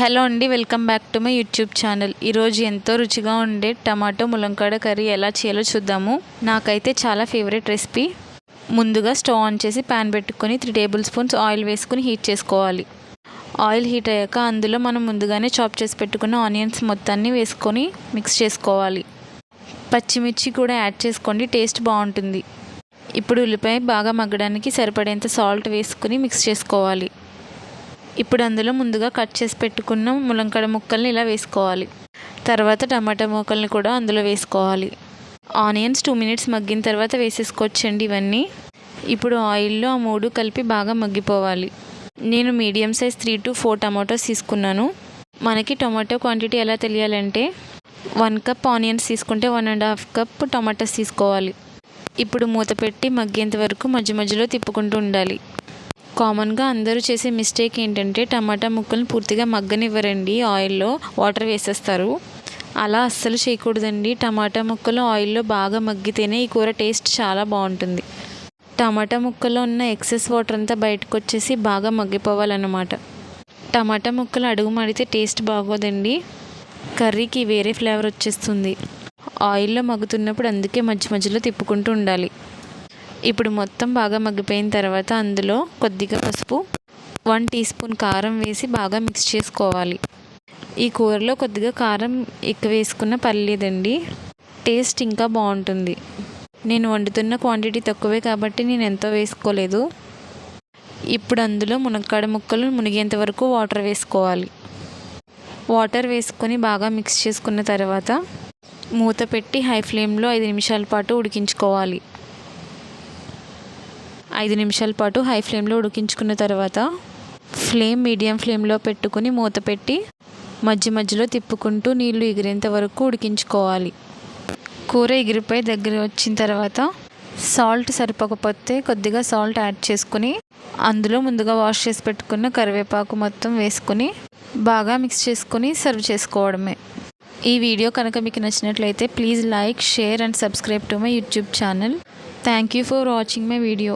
Hello అండి welcome back to my YouTube channel. ఈరోజు ఎంతో రుచిగా ఉండే టమాటో ములంకాడ కర్రీ ఎలా చేయాలో చూద్దాము. నాకైతే చాలా ఫేవరెట్ రెసిపీ ముందుగా స్టవ్ ఆన్ చేసి ప్యాన్ పెట్టుకొని త్రీ టేబుల్ స్పూన్స్ ఆయిల్ వేసుకుని హీట్ చేసుకోవాలి. ఆయిల్ హీట్ అయ్యాక అందులో మనం ముందుగానే చాప్ చేసి పెట్టుకున్న ఆనియన్స్ మొత్తాన్ని వేసుకొని మిక్స్ చేసుకోవాలి. పచ్చిమిర్చి కూడా యాడ్ చేసుకోండి టేస్ట్ బాగుంటుంది. ఇప్పుడు ఉల్లిపాయ బాగా మగ్గడానికి సరిపడేంత సాల్ట్ వేసుకుని మిక్స్ చేసుకోవాలి. ఇప్పుడు అందులో ముందుగా కట్ చేసి పెట్టుకున్న ములంకడ ముక్కల్ని ఇలా వేసుకోవాలి. తర్వాత టమాటా ముక్కల్ని కూడా అందులో వేసుకోవాలి. ఆనియన్స్ టూ మినిట్స్ మగ్గిన తర్వాత వేసేసుకోవచ్చండి ఇవన్నీ. ఇప్పుడు ఆయిల్లో ఆ మూడు కలిపి బాగా మగ్గిపోవాలి. నేను medium size three to four tomatoes తీసుకున్నాను. మనకి టమాటో క్వాంటిటీ ఎలా తెలియాలంటే వన్ కప్ ఆనియన్స్ తీసుకుంటే one and half cup tomatoes తీసుకోవాలి. ఇప్పుడు మూత పెట్టి మగ్గేంత వరకు మధ్య మధ్యలో తిప్పుకుంటూ ఉండాలి. కామన్గా అందరూ చేసే మిస్టేక్ ఏంటంటే టమాటా ముక్కలను పూర్తిగా మగ్గనివ్వరండి ఆయిల్లో వాటర్ వేసేస్తారు. అలా అస్సలు చేయకూడదండి. టమాటా ముక్కలు ఆయిల్లో బాగా మగ్గితేనే ఈ కూర టేస్ట్ చాలా బాగుంటుంది. టమాటా ముక్కలో ఉన్న ఎక్సెస్ వాటర్ అంతా బయటకు వచ్చేసి బాగా మగ్గిపోవాలన్నమాట. టమాటా ముక్కలు అడుగు మడితే టేస్ట్ బాగోదండి. కర్రీకి వేరే ఫ్లేవర్ వచ్చేస్తుంది. ఆయిల్లో మగ్గుతున్నప్పుడు అందుకే మధ్య మధ్యలో తిప్పుకుంటూ ఉండాలి. ఇప్పుడు మొత్తం బాగా మగ్గిపోయిన తర్వాత అందులో కొద్దిగా పసుపు వన్ టీ స్పూన్ కారం వేసి బాగా మిక్స్ చేసుకోవాలి. ఈ కూరలో కొద్దిగా కారం ఎక్కువ వేసుకున్న పర్లేదండి. టేస్ట్ ఇంకా బాగుంటుంది. నేను వండుతున్న క్వాంటిటీ తక్కువే కాబట్టి నేను ఎంతో వేసుకోలేదు. ఇప్పుడు అందులో మునక్కాడ ముక్కలు మునిగేంత వరకు వాటర్ వేసుకోవాలి. వాటర్ వేసుకొని బాగా మిక్స్ చేసుకున్న తర్వాత మూత పెట్టి హై ఫ్లేమ్లో ఐదు నిమిషాల పాటు ఉడికించుకోవాలి. ఐదు నిమిషాల పాటు హై ఫ్లేమ్లో ఉడికించుకున్న తర్వాత ఫ్లేమ్ మీడియం ఫ్లేమ్లో పెట్టుకుని మూత పెట్టి మధ్య మధ్యలో తిప్పుకుంటూ నీళ్ళు ఎగిరేంత వరకు ఉడికించుకోవాలి. కూర ఎగిరిపోయి దగ్గర వచ్చిన తర్వాత సాల్ట్ సరిపోకపోతే కొద్దిగా సాల్ట్ యాడ్ చేసుకుని అందులో ముందుగా వాష్ చేసి పెట్టుకున్న కరివేపాకు మొత్తం వేసుకుని బాగా మిక్స్ చేసుకుని సర్వ్ చేసుకోవడమే. ఈ వీడియో కనుక మీకు నచ్చినట్లయితే please like share and subscribe to my YouTube channel. Thank you for watching my video.